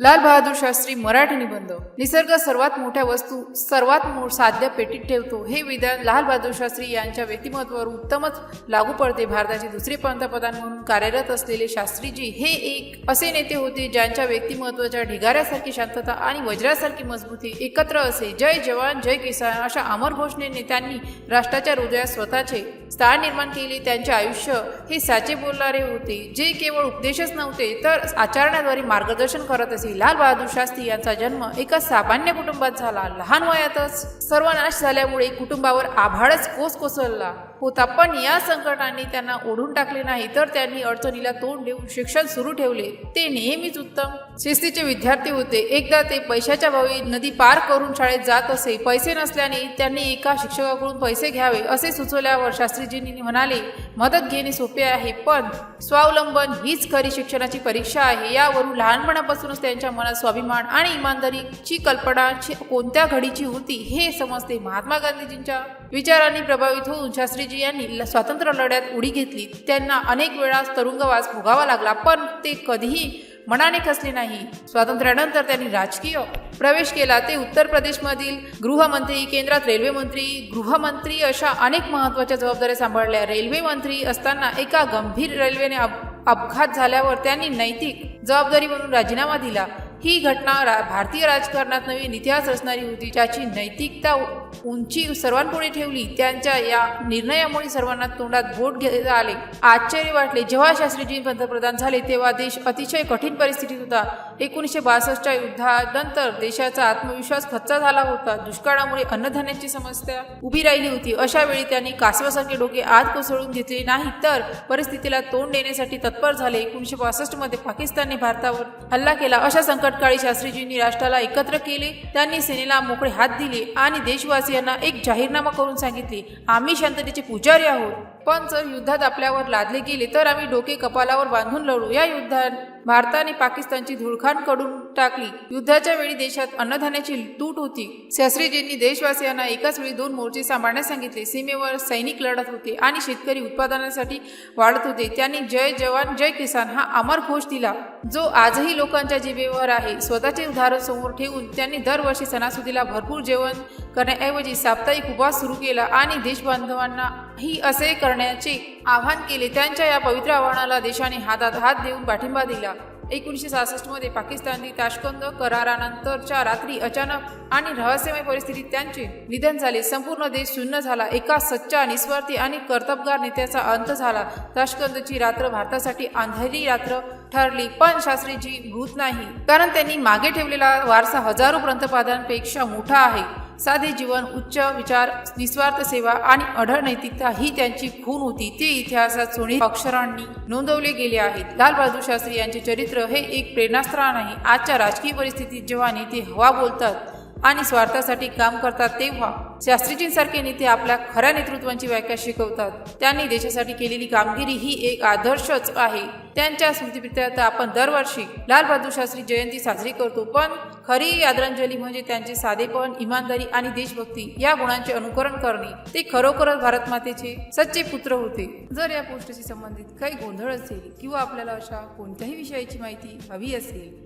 लाल बहादूर शास्त्री मराठी निबंध निसर्ग सर्वात मोठ्या वस्तू सर्वात मो- पेटीत ठेवतो. हे विधान लाल बहादूर शास्त्री यांच्या व्यक्तिमत्वावर उत्तमच लागू पडते. भारताचे दुसरे पंतप्रधान म्हणून कार्यरत असलेले शास्त्रीजी हे एक असे नेते होते ज्यांच्या व्यक्तिमत्वाच्या ढिगाऱ्यासारखी शांतता आणि वज्रासारखी मजबूती एकत्र असे. जय जवान जय किसान अशा अमर घोषणे नेत्यांनी राष्ट्राच्या हृदयात स्वतःचे स्थान निर्माण केली त्यांचे आयुष्य हे साचे बोलणारे होते. जे केवळ उपदेशच नव्हते तर आचरणाद्वारे मार्गदर्शन करत असे लाल बहादूर शास्त्री यांचा जन्म एका सामान्य कुटुंबात झाला. लहान वयातच सर्वनाश झाल्यामुळे कुटुंबावर आभाळच कोस कोसळला. होता. पण या संकटाने त्यांना ओढून टाकले नाही. तर त्यांनी अडचणीला तोंड देऊन शिक्षण सुरू ठेवले. ते नेहमीच उत्तम शिस्तीचे विद्यार्थी होते. एकदा ते पैशाच्या भावी नदी पार करून शाळेत जात असे. पैसे नसल्याने त्यांनी एका शिक्षकाकडून पैसे घ्यावे असे सुचवल्यावर शास्त्रीजींनी म्हणाले मदत घेणे सोपे आहे पण स्वावलंबन हीच खरी शिक्षणाची परीक्षा आहे. यावरून लहानपणापासूनच त्यांच्या मनात स्वाभिमान आणि इमानदारीची कल्पना कोणत्या घडीची होती हे समजते. महात्मा गांधीजींच्या विचारांनी प्रभावित होऊन शास्त्रीजी यांनी स्वातंत्र्य लढ्यात उडी घेतली. त्यांना अनेक वेळा तुरुंगवास भोगावा लागला पण ते कधीही मनाने खचले नाही. स्वातंत्र्यानंतर त्यांनी राजकीय प्रवेश केला. ते उत्तर प्रदेशमधील गृहमंत्री केंद्रात रेल्वे मंत्री गृहमंत्री अशा अनेक महत्त्वाच्या जबाबदाऱ्या सांभाळल्या. रेल्वे मंत्री असताना एका गंभीर रेल्वेने अप- अपघात झाल्यावर त्यांनी नैतिक जबाबदारी म्हणून राजीनामा दिला. ही घटना रा- भारतीय राजकारणात नवीन इतिहास रचणारी होती. ज्याची नैतिकता उंची सर्वांपुढे ठेवली. त्यांच्या या निर्णयामुळे सर्वांना तोंडात बोट घेता आले. आश्चर्य वाटले. जेव्हा शास्त्रीजी पंतप्रधान झाले तेव्हा देश अतिशय कठीण परिस्थितीत होता. एकोणीसशे बासष्टच्या युद्धानंतर देशाचा आत्मविश्वास खच्चा झाला होता. दुष्काळामुळे अन्नधान्याची समस्या उभी राहिली होती. अशा वेळी त्यांनी कासवासारखे डोके आत कोसळून घेतले नाही तर परिस्थितीला तोंड देण्यासाठी तत्पर झाले. एकोणीसशे बासष्टमध्ये पाकिस्तानने भारतावर हल्ला केला. अशा संकटकाळी शास्त्रीजींनी राष्ट्राला एकत्र केले. त्यांनी सेनेला मोकळे हात दिले आणि देशवासी यांना एक जाहीरनामा करून सांगितली आम्ही शांततेचे पुजारी आहोत. पण जर युद्धात आपल्यावर लादले गेले तर आम्ही डोके कपालावर बांधून लढू. या युद्धात भारताने पाकिस्तानची धुळखाणकडून टाकली. युद्धाच्या वेळी देशात अन्नधान्याची तूट होती. शास्त्रीजींनी देशवासियांना एकाच वेळी दोन मोर्चे सांभाळण्यास सांगितले. सीमेवर सैनिक लढत होते आणि शेतकरी उत्पादनासाठी वाढत होते. त्यांनी जय जवान जय किसान हा अमर घोष दिला. जो आजही लोकांच्या जिभेवर आहे. स्वतःचे उदाहरण समोर ठेवून त्यांनी दरवर्षी सणासुदीला भरपूर जेवण करण्याऐवजी साप्ताहिक उपवास सुरू केला आणि देशबांधवांना ही असे करण्याचे आवाहन केले. त्यांच्या या पवित्र आव्हानाला देशाने हातात हात देऊन पाठिंबा दिला. एकोणीसशे सहासष्टमध्ये पाकिस्तानी ताशकंद करारानंतरच्या रात्री अचानक आणि रहस्यमय परिस्थितीत त्यांचे निधन झाले. संपूर्ण देश शून्य झाला. एका सच्चा निस्वार्थी आणि कर्तबगार नेत्याचा अंत झाला. ताशकंदची रात्र भारतासाठी अंधारी रात्र ठरली पण शास्त्रीजी भूत नाही. कारण त्यांनी मागे ठेवलेला वारसा हजारो पंतप्रधानांपेक्षा मोठा आहे. साधे जीवन उच्च विचार निस्वार्थ सेवा आणि अढळ नैतिकता ही त्यांची खून होती. ते इतिहासात सोने अक्षरांनी नोंदवले गेले आहेत. लाल बहादूर शास्त्री यांचे चरित्र हे एक प्रेरणास्थान आहे. आजच्या राजकीय परिस्थितीत जेव्हा नेते हवा बोलतात आणि स्वार्थासाठी काम करतात तेव्हा शास्त्रीजींसारखे नेते आपल्या खऱ्या नेतृत्वांची व्याख्या शिकवतात. त्यांनी देशासाठी केलेली कामगिरी ही एक आदर्शच आहे. त्यांच्या स्मृतीप्रित्यर्थ आपण दरवर्षी लाल बहादूर शास्त्री जयंती साजरी करतो. पण खरी आदरांजली म्हणजे त्यांचे साधेपण इमानदारी आणि देशभक्ती या गुणांचे अनुकरण करणे. ते खरोखरच भारत मातेचे सच्चे पुत्र होते. जर या पोस्टशी संबंधित काही गोंधळ असेल किंवा आपल्याला अशा कोणत्याही विषयाची माहिती हवी असेल